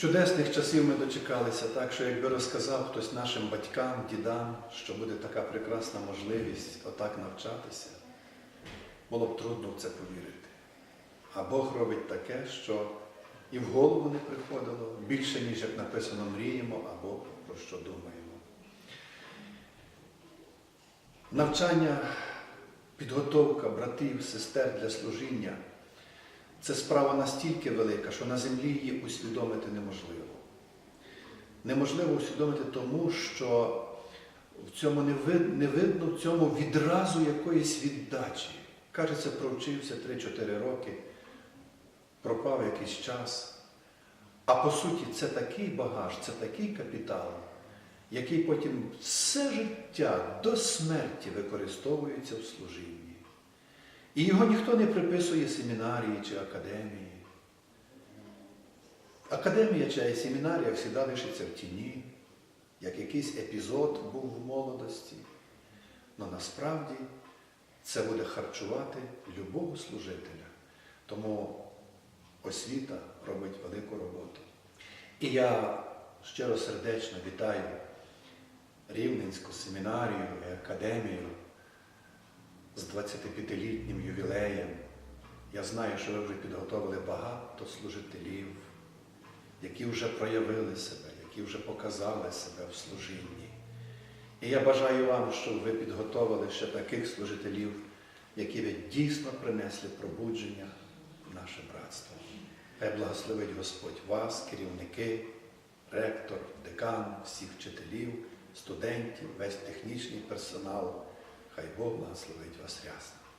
Чудесних часів ми дочекалися, так що якби розказав хтось нашим батькам, дідам, що буде така прекрасна можливість отак навчатися, було б трудно в це повірити. А Бог робить таке, що і в голову не приходило більше, ніж як написано, мріємо або про що думаємо. Навчання, підготовка братів, сестер для служіння це справа настільки велика, що на землі її усвідомити неможливо. Неможливо усвідомити тому, що в цьому не видно, не видно в цьому відразу якоїсь віддачі. Кажеться, провчився 3-4 роки, пропав якийсь час. А по суті, це такий багаж, це такий капітал, який потім все життя до смерті використовується в служінні. І його ніхто не приписує семінарії чи академії. Академія чи семінарія завжди лишиться в тіні, як якийсь епізод був в молодості. Але насправді це буде харчувати любого служителя. Тому освіта робить велику роботу. І я щиро сердечно вітаю Рівненську семінарію і академію з 25-літнім ювілеєм. Я знаю, що ви вже підготовили багато служителів, які вже проявили себе, які вже показали себе в служінні. І я бажаю вам, щоб ви підготовили ще таких служителів, які ви дійсно принесли пробудження в наше братство. Хай благословить Господь вас, керівники, ректор, декан, всіх вчителів, студентів, весь технічний персонал. Хай Бог благословить вас рясно.